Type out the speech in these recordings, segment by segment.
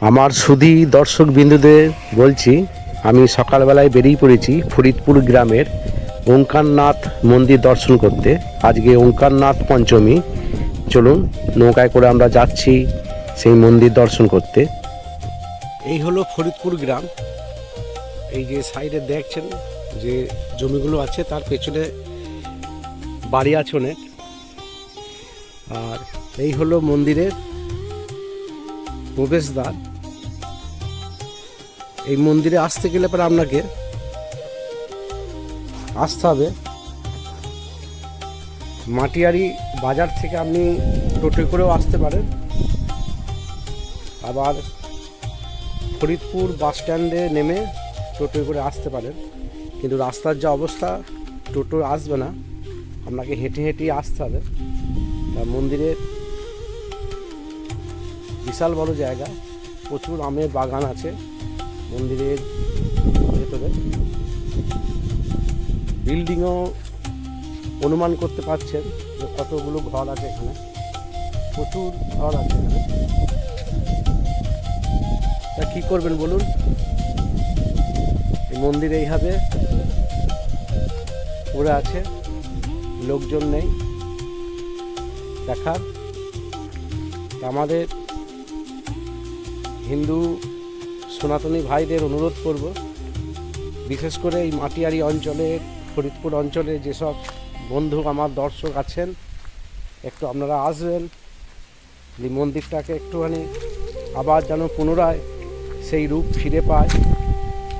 আমার সুধী দর্শক বিন্দুদের বলছি, আমি সকালবেলায় বেরিয়ে পড়েছি ফরিদপুর গ্রামের ওঙ্কারনাথ মন্দির দর্শন করতে। আজকে ওঙ্কারনাথ পঞ্চমী। চলুন, নৌকায় করে আমরা যাচ্ছি সেই মন্দির দর্শন করতে। এই হলো ফরিদপুর গ্রাম। এই যে সাইডে দেখছেন যে জমিগুলো আছে, তার পেছনে বাড়ি আছে অনেক। আর এই হলো মন্দিরের প্রবেশদ্বার। এই মন্দিরে আসতে গেলে পরে আপনাকে আসতে হবে। মাটিয়ারি বাজার থেকে আপনি টোটো করেও আসতে পারেন। আবার ফরিদপুর বাস স্ট্যান্ডে নেমে টোটো করে আসতে পারেন। কিন্তু রাস্তার যা অবস্থা, টোটো আসবে না। আপনাকে হেঁটে হেঁটেই আসতে হবে। মন্দিরের বিশাল বড় জায়গা, প্রচুর আমের বাগান আছে মন্দিরের ভেতরে। বিল্ডিংও অনুমান করতে পারছেন যে কতগুলো ঘর আছে এখানে। প্রচুর ঘর আছে এখানে। তা কী করবেন বলুন? এই মন্দির এইভাবে পড়ে আছে, লোকজন নেই। দেখার। আমাদের হিন্দু সনাতনী ভাইদের অনুরোধ করব। বিশেষ করে এই মাটিয়ারি অঞ্চলে, ফরিদপুর অঞ্চলে যেসব বন্ধু, আমার দর্শক আছেন, একটু আপনারা আসবেন। এই মন্দিরটাকে একটুখানি আবার যেন পুনরায় সেই রূপ ফিরে পায়,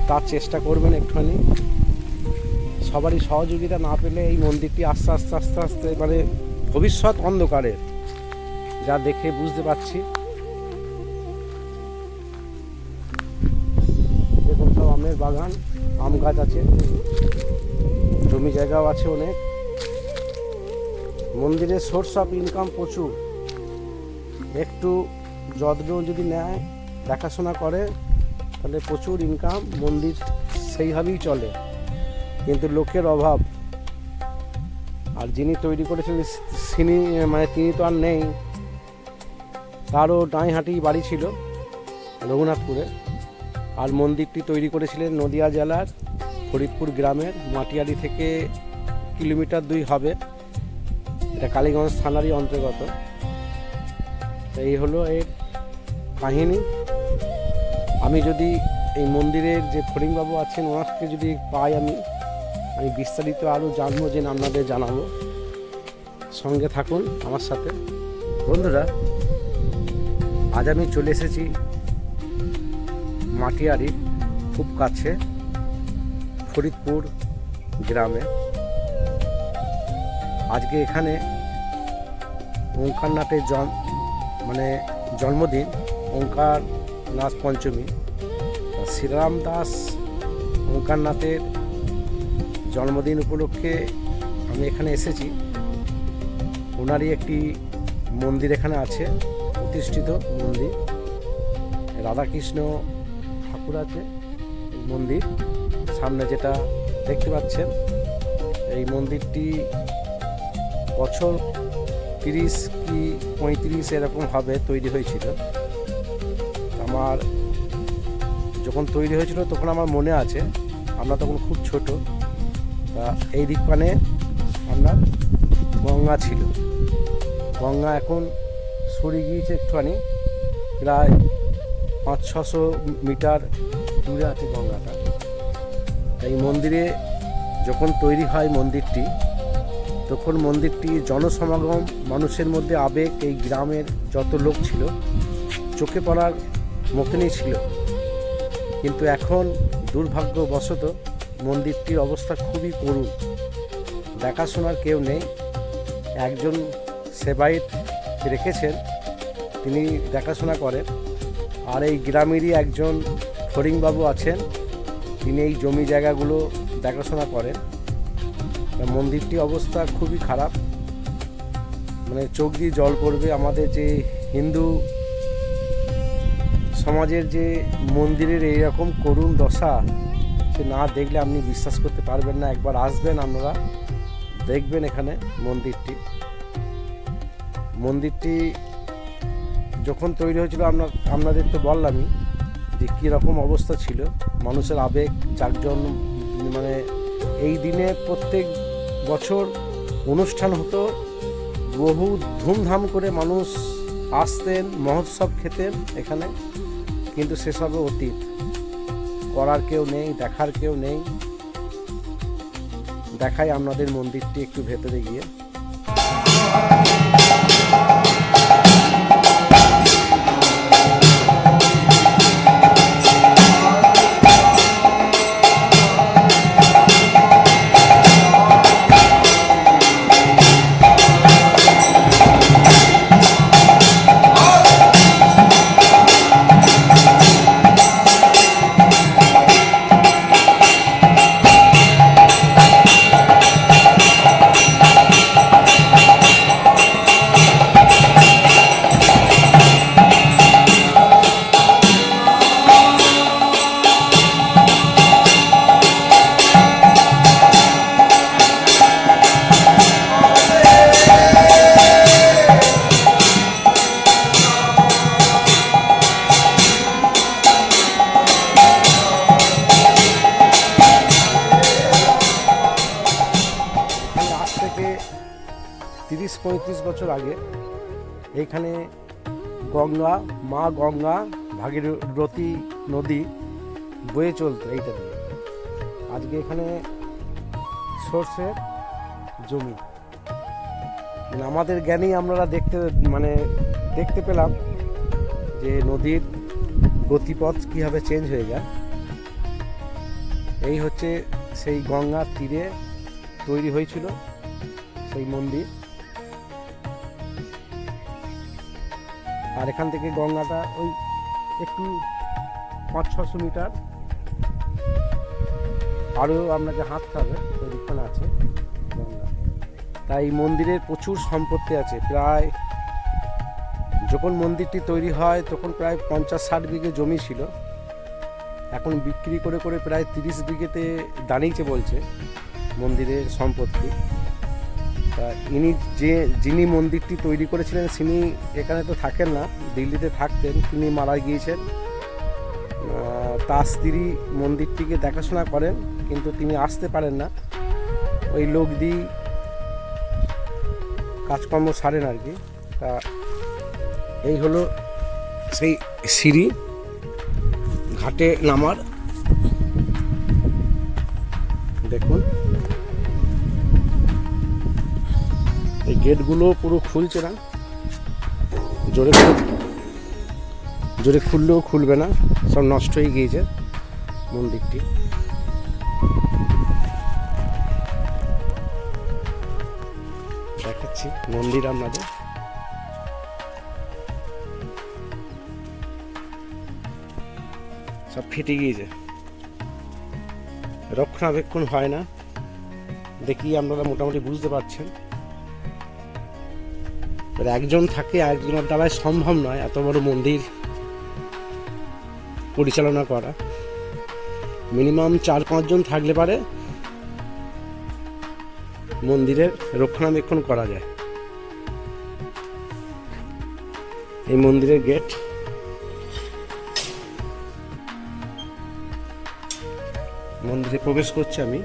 তার চেষ্টা করবেন একটুখানি। সবারই সহযোগিতা না পেলে এই মন্দিরটি আস্তে আস্তে আস্তে আস্তে মানে ভবিষ্যৎ অন্ধকারের, যা দেখে বুঝতে পারছি। বাগান, আম গাছ আছে। জমি জায়গাও আছে অনেক। মন্দিরের সোর্স অফ ইনকাম প্রচুর। একটু যত্ন যদি নেয়, দেখাশোনা করে, তাহলে প্রচুর ইনকাম মন্দির সেইভাবেই চলে। কিন্তু লোকের অভাব। আর যিনি তৈরি করেছিলেন, তিনি মানে তিনি তো আর নেই। তারও ডাঁইহাটি বাড়ি ছিল রঘুনাথপুরে। আর মন্দিরটি তৈরি করেছিলেন নদিয়া জেলার ফরিদপুর গ্রামের মাটিয়ারি থেকে কিলোমিটার দুই হবে। এটা কালীগঞ্জ থানারই অন্তর্গত। এই হলো এর কাহিনী। আমি যদি এই মন্দিরের যে ফরিংবাবু আছেন, ওনাকে যদি পাই আমি আমি বিস্তারিত আরও জানব, যে আপনাদের জানাব। সঙ্গে থাকুন আমার সাথে। বন্ধুরা, আজ আমি চলে এসেছি মাটিয়ারির খুব কাছে, ফরিদপুর গ্রামে। আজকে এখানে ওঙ্কারনাথের জন মানে জন্মদিন, ওঙ্কার নাথ পঞ্চমী। শ্রীরাম দাস ওঙ্কারনাথের জন্মদিন উপলক্ষে আমি এখানে এসেছি। ওনারই একটি মন্দির এখানে আছে, প্রতিষ্ঠিত মন্দির। রাধাকৃষ্ণ ঠাকুর আছে, এই মন্দির। সামনে যেটা দেখতে পাচ্ছেন, এই মন্দিরটি বছর তিরিশ কি পঁয়ত্রিশ এরকম হবে তৈরি হয়েছিল। আমার যখন তৈরি হয়েছিল তখন আমার মনে আছে, আমরা তখন খুব ছোট, তা এই দিক পানে আমরা গঙ্গা ছিল। গঙ্গা এখন সরে গিয়েছে একটুখানি, প্রায় পাঁচ ছশো মিটার দূরে আছে গঙ্গাটা। এই মন্দিরে যখন তৈরি হয় মন্দিরটি, তখন মন্দিরটি জনসমাগম, মানুষের মধ্যে আবেগ, এই গ্রামের যত লোক ছিল, চোখে পড়ার মতনই ছিল। কিন্তু এখন দুর্ভাগ্যবশত মন্দিরটির অবস্থা খুবই করুণ। দেখাশোনার কেউ নেই। একজন সেবাইত রেখেছেন, তিনি দেখাশোনা করেন। আর এই গ্রামেরই একজন ফরিংবাবু আছেন। তিনি এই জমি জায়গাগুলো দেখাশোনা করেন। মন্দিরটি অবস্থা খুবই খারাপ। মানে চোখ দিয়ে জল পড়বে। আমাদের যে হিন্দু সমাজের যে মন্দিরের এইরকম করুণ দশা, সে না দেখলে আপনি বিশ্বাস করতে পারবেন না। একবার আসবেন আপনারা, দেখবেন এখানে মন্দিরটি। মন্দিরটি যখন তৈরি হয়েছিল আপনার আপনাদের তো বললামই যে কীরকম অবস্থা ছিল, মানুষের আবেগ, চারজন মানে এই দিনে প্রত্যেক বছর অনুষ্ঠান হতো, বহু ধুমধাম করে মানুষ আসতেন, মহোৎসব খেতেন এখানে, কিন্তু সেসবে অতীত। করার কেউ নেই, দেখার কেউ নেই। দেখাই আপনাদের মন্দিরটি একটু ভেতরে গিয়ে। বছর আগে এইখানে গঙ্গা, মা গঙ্গা, ভাগীরথী নদী বয়ে চলতো এইটা দিয়ে। আজকে এখানে সর্ষের জমি। মানে আমাদের জ্ঞানেই আমরা দেখতে মানে দেখতে পেলাম যে নদীর গতিপথ কীভাবে চেঞ্জ হয়ে যায়। এই হচ্ছে সেই গঙ্গার তীরে তৈরি হয়েছিল সেই মন্দির। আর এখান থেকে গঙ্গাটা ওই একটু পাঁচ, ছশো মিটার। আরও আপনাকে হাঁটতে হবে ওই দিকখানে আছে গঙ্গা। তাই মন্দিরের প্রচুর সম্পত্তি আছে। প্রায় যখন মন্দিরটি তৈরি হয়, তখন প্রায় পঞ্চাশ, ষাট বিঘে জমি ছিল। এখন বিক্রি করে করে প্রায় তিরিশ বিঘেতে দাঁড়িয়েছে বলছে মন্দিরের সম্পত্তি। ইনি যে যিনি মন্দিরটি তৈরি করেছিলেন তিনি এখানে তো থাকেন না, দিল্লিতে থাকতেন, তিনি মারা গিয়েছেন। তার স্ত্রী মন্দিরটিকে দেখাশোনা করেন, কিন্তু তিনি আসতে পারেন না। ওই লোক দিয়েই কাজকর্ম সারেন আর কি। তা এই হলো সেই সিঁড়ি, ঘাটে নামার। দেখুন। এই গেটগুলো পুরো খুলছে না। জোরে জোরে খুললেও খুলবে না, সব নষ্ট হয়ে গিয়েছে মন্দিরটি। দেখাচ্ছি মন্দির আপনাদের। সব ফেটে গিয়েছে। রক্ষণাবেক্ষণ হয় না। দেখি আপনারা মোটামুটি বুঝতে পারছেন। এবার একজন থাকে একজনের দ্বারাই সম্ভব নয়, এত বড় মন্দির পরিচালনা করা। মিনিমাম চার পাঁচজন থাকলে পারে মন্দিরের রক্ষণাবেক্ষণ করা যায়। এই মন্দিরের গেট। মন্দিরে প্রবেশ করছি আমি।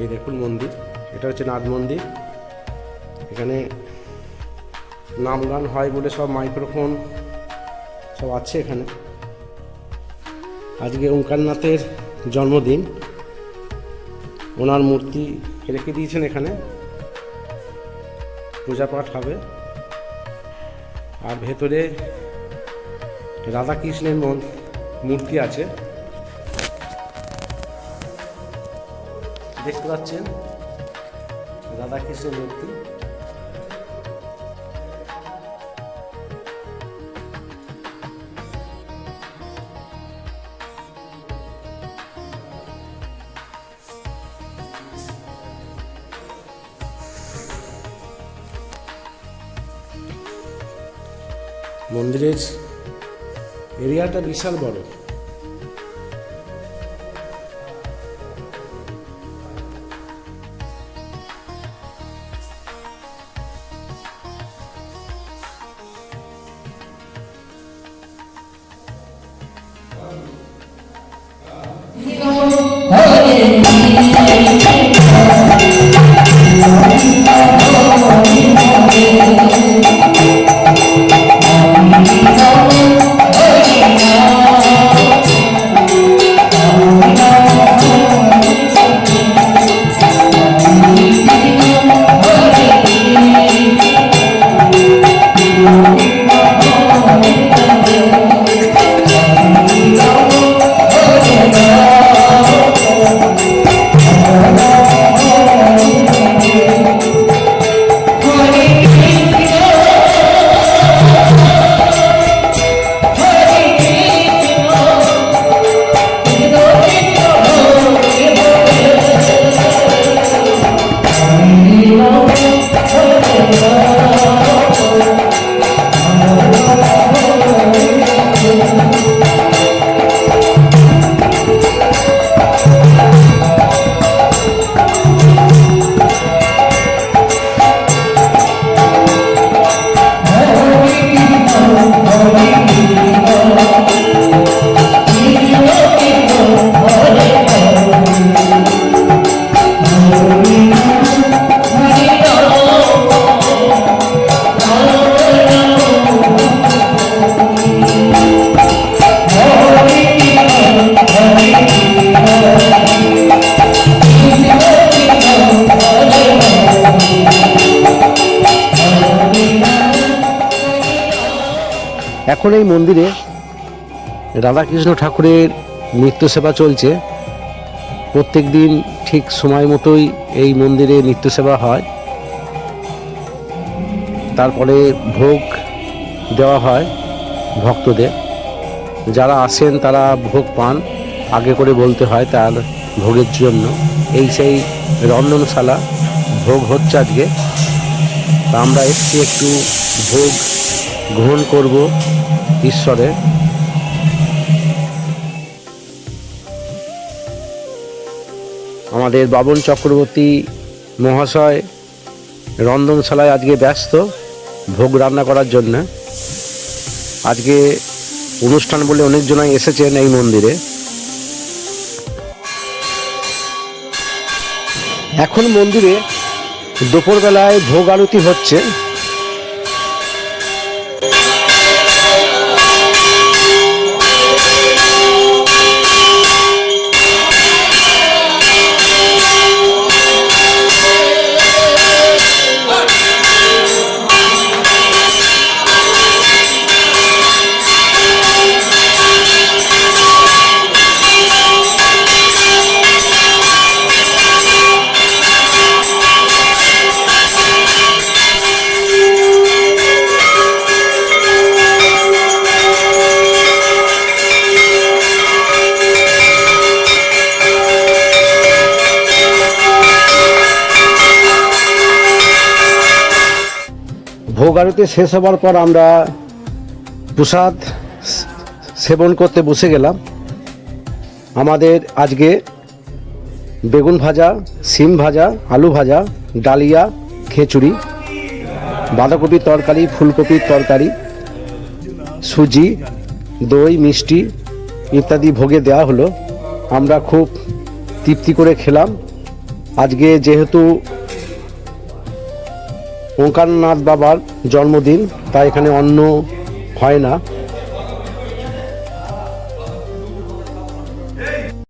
এই দেখুন মন্দির। এটা হচ্ছে নাথ মন্দির। এখানে নাম গান হয় বলে সব মাইক্রোফোন সব আছে এখানে। আজকে ওঙ্কারনাথের জন্মদিন। ওনার মূর্তি রেখে দিয়েছেন এখানে। পূজা পাঠ হবে। আর ভেতরে রাধাকৃষ্ণের মূর্তি আছে। দেখতে পাচ্ছেন? রাধাকৃষ্ণের মূর্তি মন্দিরের এরিয়াটা বিশাল বড়। এখন এই মন্দিরে রাধাকৃষ্ণ ঠাকুরের নিত্য সেবা চলছে। প্রত্যেক দিন ঠিক সময় মতোই এই মন্দিরে নিত্য সেবা হয়। তারপরে ভোগ দেওয়া হয় ভক্তদের। যারা আসেন তারা ভোগ পান, আগে করে বলতে হয় তার ভোগের জন্য। এই সেই রন্ধনশালা ভোগ হচ্ছে আজকে। আমরা এসছি একটু ভোগ গ্রহণ করব। ঈশ্বরের। আমাদের বাবন চক্রবর্তী মহাশয় রন্ধনশালায় আজকে ব্যস্ত, ভোগ রান্না করার জন্য। আজকে অনুষ্ঠান বলে অনেকজনাই এসেছেন এই মন্দিরে। এখন মন্দিরে দুপুরবেলায় ভোগ আরতি হচ্ছে। ভোগ আরতি শেষ হবার পর আমরা প্রসাদ সেবন করতে বসে গেলাম। আমাদের আজকে বেগুন ভাজা সিম ভাজা, আলু ভাজা, ডালিয়া, খিচুড়ি, বাঁধাকপির তরকারি, ফুলকপির তরকারি, সুজি, দই, মিষ্টি ইত্যাদি ভোগে দেওয়া হলো। আমরা খুব তৃপ্তি করে খেলাম। আজকে যেহেতু ওঙ্কারনাথ বাবার জন্মদিন তাই এখানে অন্ন হয় না।